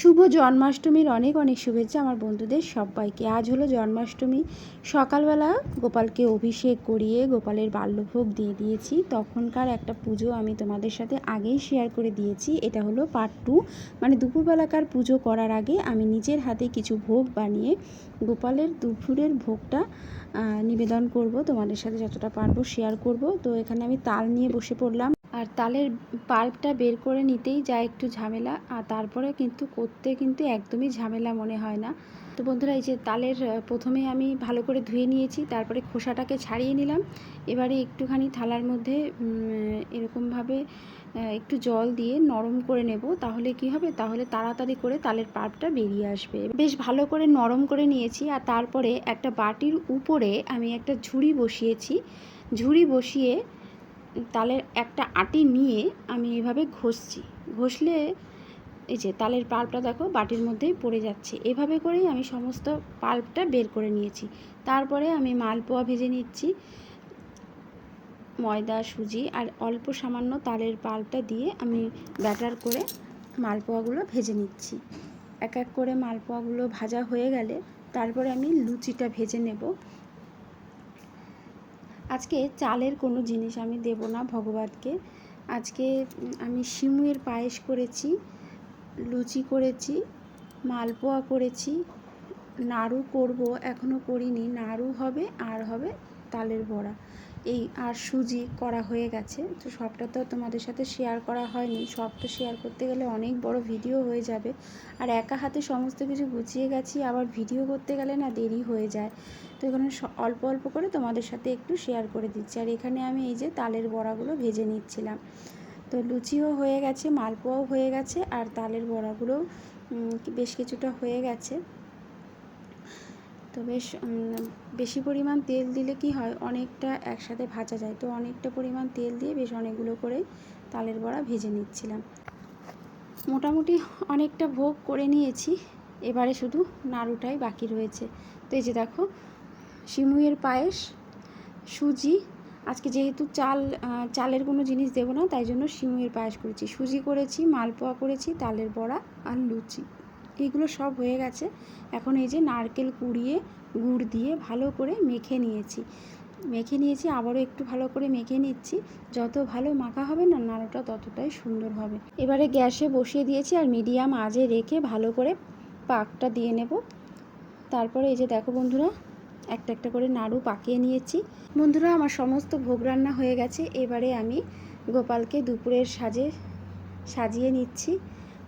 শুভ জন্মাষ্টমীর অনেক অনেক শুভেচ্ছা আমার বন্ধুদের সবাইকে। আজ হলো জন্মাষ্টমী। সকালবেলা গোপালকে অভিষেক করিয়ে গোপালের বাল্যভোগ দিয়ে দিয়েছি। তখনকার একটা পুজো আমি তোমাদের সাথে আগেই শেয়ার করে দিয়েছি। এটা হলো পার্ট টু মানে দুপুরবেলাকার পুজো করার আগে আমি নিজের হাতে কিছু ভোগ বানিয়ে গোপালের দুপুরের ভোগটা নিবেদন করব। তোমাদের সাথে যতটা পারব শেয়ার করব। তো এখানে আমি তাল নিয়ে বসে পড়লাম। আর তালের পাল্পটা বের করে নিতেই যা একটু ঝামেলা, আর তারপরে কিন্তু করতে কিন্তু একদমই ঝামেলা মনে হয় না। তো বন্ধুরা, এই যে তালের প্রথমে আমি ভালো করে ধুয়ে নিয়েছি, তারপরে খোসাটাকে ছাড়িয়ে নিলাম। এবারে একটুখানি থালার মধ্যে এরকমভাবে একটু জল দিয়ে নরম করে নেব, তাহলে কি হবে? তাহলে তাড়াতাড়ি করে তালের পাল্পটা বেরিয়ে আসবে। বেশ ভালো করে নরম করে নিয়েছি, আর তারপরে একটা বাটির উপরে আমি একটা ঝুড়ি বসিয়েছি। ঝুড়ি বসিয়ে তালের একটা আটি নিয়ে আমি এভাবে ঘষছি। ঘষলে এই যে তালের পাল্পটা দেখো বাটির মধ্যেই পড়ে যাচ্ছে। এভাবে করেই আমি সমস্ত পাল্পটা বের করে নিয়েছি। তারপরে আমি মালপোয়া ভেজে নিচ্ছি। ময়দা, সুজি আর অল্প সামান্য তালের পাল্পটা দিয়ে আমি ব্যাটার করে মালপোয়াগুলো ভেজে নিচ্ছি। এক এক করে মালপোয়াগুলো ভাজা হয়ে গেলে তারপরে আমি লুচিটা ভেজে নেব। আজকে চালের কোনো জিনিস আমি দেব না ভগবানকে। আজকে আমি শিমুয়ের পায়েস করেছি, লুচি করেছি, মালপোয়া করেছি, নাড়ু করব এখনও করিনি, নাড়ু হবে, আর হবে তালের বড়া। এই আর সুজি করা হয়ে গেছে। তো সবটা তো তোমাদের সাথে শেয়ার করা হয়নি। সবটা শেয়ার করতে গেলে অনেক বড় ভিডিও হয়ে যাবে। আর একা হাতে সমস্ত কিছু গুছিয়ে গেছি, আবার ভিডিও করতে গেলে না দেরি হয়ে যায়। তো এখানে অল্প অল্প করে তোমাদের সাথে একটু শেয়ার করে দিচ্ছি। আর এখানে আমি এই যে তালের বড়াগুলো ভেজে নিচ্ছিলাম। তো লুচিও হয়ে গেছে, মালপোয়াও হয়ে গেছে, আর তালের বড়াগুলো বেশ কিছুটা হয়ে গেছে। তো বেশ বেশি পরিমাণ তেল দিলে কি হয়? অনেকটা একসাথে ভাজা যায়। তো অনেকটা পরিমাণ তেল দিয়ে বেশ অনেকগুলো করে তালের বড়া ভেজে নিচ্ছিলাম। মোটামুটি অনেকটা ভোগ করে নিয়েছি। এবারে শুধু নাড়ুটাই বাকি রয়েছে। তো এই যে দেখো, শিমুইয়ের পায়েস, সুজি। আজকে যেহেতু চাল চালের কোনো জিনিস দেবো না, তাই জন্য শিমুয়ের পায়েস করেছি। সুজি করেছি, মালপোয়া করেছি, তালের বড়া আর লুচি। এইগুলো সব হয়ে গেছে। এখন এই যে নারকেল কুড়িয়ে, গুড় দিয়ে ভালো করে মেখে নিয়েছি। মেখে নিয়েছি, আবারও একটু ভালো করে মেখে নিচ্ছি। যত ভালো মাখা হবে না, নাড়ুটা ততটাই সুন্দর হবে। এবারে গ্যাসে বসিয়ে দিয়েছি আর মিডিয়াম আজে রেখে ভালো করে পাকটা দিয়ে নেব। তারপরে এই যে দেখো বন্ধুরা, একটা একটা করে নাড়ু পাকিয়ে নিয়েছি। বন্ধুরা, আমার সমস্ত ভোগ রান্না হয়ে গেছে। এবারে আমি গোপালকে দুপুরের সাজে সাজিয়ে নিচ্ছি।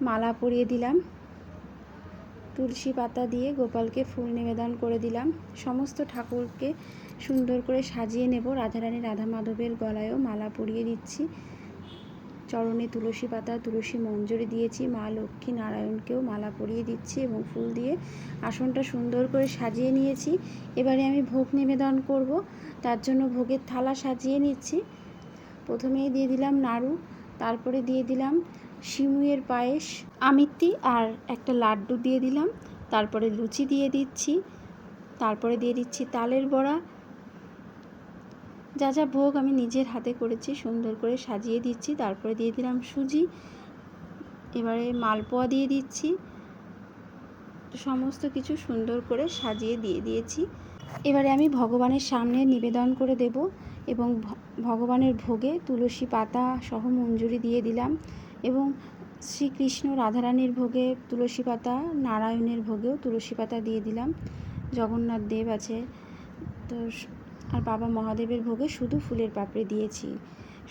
মালা পরিয়ে দিলাম। তুলসী পাতা দিয়ে গোপালকে ফুল নিবেদন করে দিলাম। সমস্ত ঠাকুরকে সুন্দর করে সাজিয়ে নেব। রাধারানী রাধা মাধবের গলায়ও মালা পরিয়ে দিচ্ছি। চরণে তুলসী পাতা, তুলসী মঞ্জরি দিয়েছি। মা লক্ষ্মী নারায়ণকেও মালা পরিয়ে দিচ্ছি এবং ফুল দিয়ে আসনটা সুন্দর করে সাজিয়ে নিয়েছি। এবারে আমি ভোগ নিবেদন করব। তার জন্য ভোগের থালা সাজিয়ে নিচ্ছি। প্রথমেই দিয়ে দিলাম নাড়ু, তারপরে দিয়ে দিলাম শিমুয়ের পায়েস, আমিত্তি আর একটা লাড্ডু দিয়ে দিলাম। তারপরে লুচি দিয়ে দিচ্ছি। তারপরে দিয়ে দিচ্ছি তালের বড়া। যা যা ভোগ আমি নিজের হাতে করেছি, সুন্দর করে সাজিয়ে দিচ্ছি। তারপরে দিয়ে দিলাম সুজি। এবারে মালপোয়া দিয়ে দিচ্ছি। সমস্ত কিছু সুন্দর করে সাজিয়ে দিয়ে দিয়েছি। এবারে আমি ভগবানের সামনে নিবেদন করে দেব এবং ভগবানের ভোগে তুলসী পাতা সহ মঞ্জুরি দিয়ে দিলাম। এবং শ্রীকৃষ্ণ রাধারানীর ভোগে তুলসী পাতা, নারায়ণের ভোগেও তুলসী পাতা দিয়ে দিলাম। জগন্নাথ দেব আছে, তো আর বাবা মহাদেবের ভোগে শুধু ফুলের পাপড়ি দিয়েছি।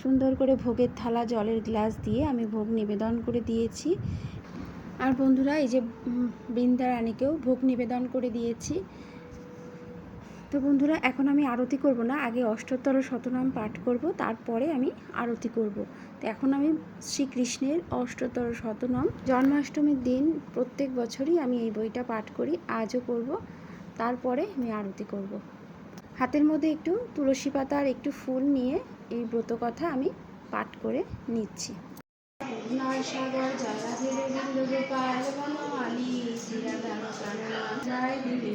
সুন্দর করে ভোগের থালা জলের গ্লাস দিয়ে আমি ভোগ নিবেদন করে দিয়েছি। আর বন্ধুরা, এই যে বৃন্দারানীকেও ভোগ নিবেদন করে দিয়েছি। তো বন্ধুরা, এখন আমি আরতি করব না, আগে অষ্টোত্তর শতনাম পাঠ করব, তারপরে আমি আরতি করব। তো এখন আমি শ্রীকৃষ্ণের অষ্টোত্তর শতনাম, জন্মাষ্টমীর দিন প্রত্যেক বছরই আমি এই বইটা পাঠ করি, আজও করব, তারপরে আমি আরতি করব। হাতের মধ্যে একটু তুলসী পাতা আর একটু ফুল নিয়ে এই ব্রত কথা আমি পাঠ করে নিচ্ছি। সাগর জয়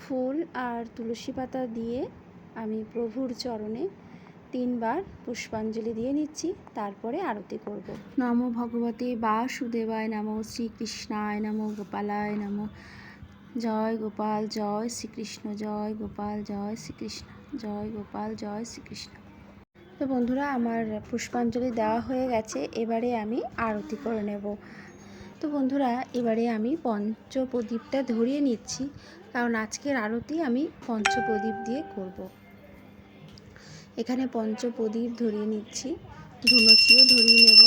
ফুল আর তুলসী পাতা দিয়ে আমি প্রভুর চরণে তিনবার পুষ্পাঞ্জলি দিয়ে নিচ্ছি তারপরে আরতি করব। নম ভগবতে বাসুদেবায় নম শ্রীকৃষ্ণায় নম গোপালায় নম। জয় গোপাল জয় শ্রীকৃষ্ণ জয় গোপাল জয় শ্রীকৃষ্ণ জয় গোপাল জয় শ্রীকৃষ্ণ। তো বন্ধুরা আমার পুষ্পাঞ্জলি দেওয়া হয়ে গেছে এবারে আমি আরতি করে নেব। তো বন্ধুরা এবারে আমি পঞ্চপ্রদীপটা ধরিয়ে নিচ্ছি। কারণ আজকের আরতি আমি পঞ্চপ্রদীপ দিয়ে করব। এখানে পঞ্চপ্রদীপ ধরিয়ে নিচ্ছি ধুনুচিও ধরিয়ে নেব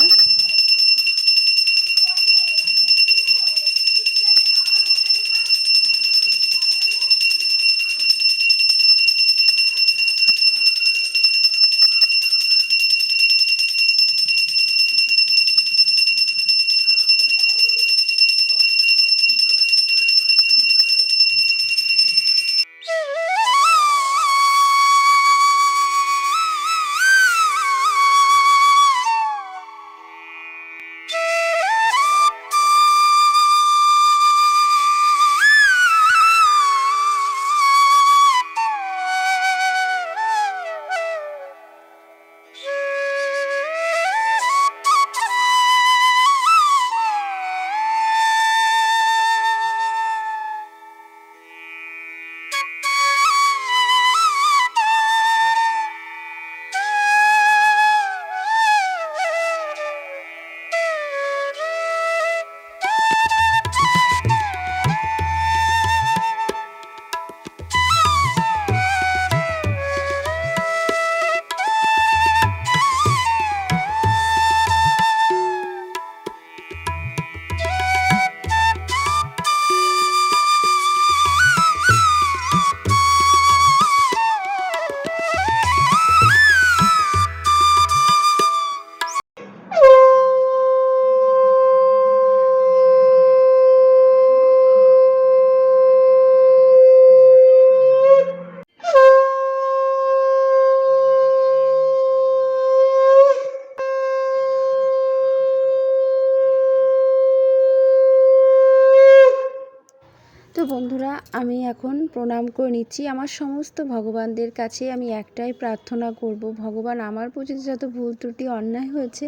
বন্ধুরা, আমি এখন প্রণাম করে নিচ্ছি। আমার সমস্ত ভগবানদের কাছে আমি একটাই প্রার্থনা করব, ভগবান আমার পুজোতে যত ভুল ত্রুটি, অন্যায় হয়েছে,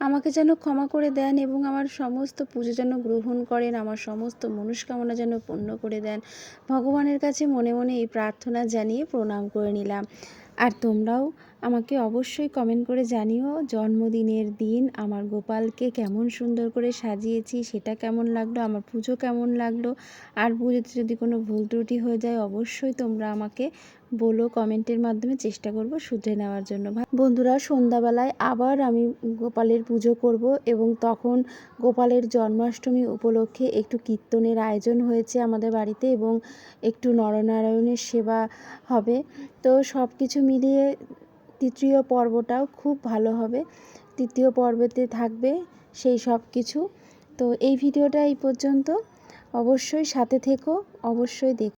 আমাকে যেন ক্ষমা করে দেন এবং আমার সমস্ত পুজো যেন গ্রহণ করেন, আমার সমস্ত মনস্কামনা যেন পূর্ণ করে দেন। ভগবানের কাছে মনে মনে এই প্রার্থনা জানিয়ে প্রণাম করে নিলাম। আর তোমরাও আমাকে অবশ্যই কমেন্ট করে জানিও জন্মদিনের দিন আমার গোপালকে কেমন সুন্দর করে সাজিয়েছি, সেটা কেমন লাগল, আমার পুজো কেমন লাগল, আর পুজোতে যদি কোনো ভুল ত্রুটি হয়ে যায় অবশ্যই তোমরা আমাকে বলো কমেন্টের মাধ্যমে চেষ্টা করব শুধরে নেওয়ার জন্য। বন্ধুরা, সন্ধ্যাবেলায় আবার আমি গোপালের পুজো করব এবং তখন গোপালের জন্মাষ্টমী উপলক্ষে একটু কীর্তনের আয়োজন হয়েছে আমাদের বাড়িতে এবং একটু নরনারায়ণের সেবা হবে। তো সব কিছু মিলিয়ে তৃতীয় পর্বটাও খুব ভালো হবে। তৃতীয় পর্বতে থাকবে সেই সব কিছু। তো এই ভিডিওটা এই পর্যন্ত। অবশ্যই সাথে থেকো, অবশ্যই দেখ।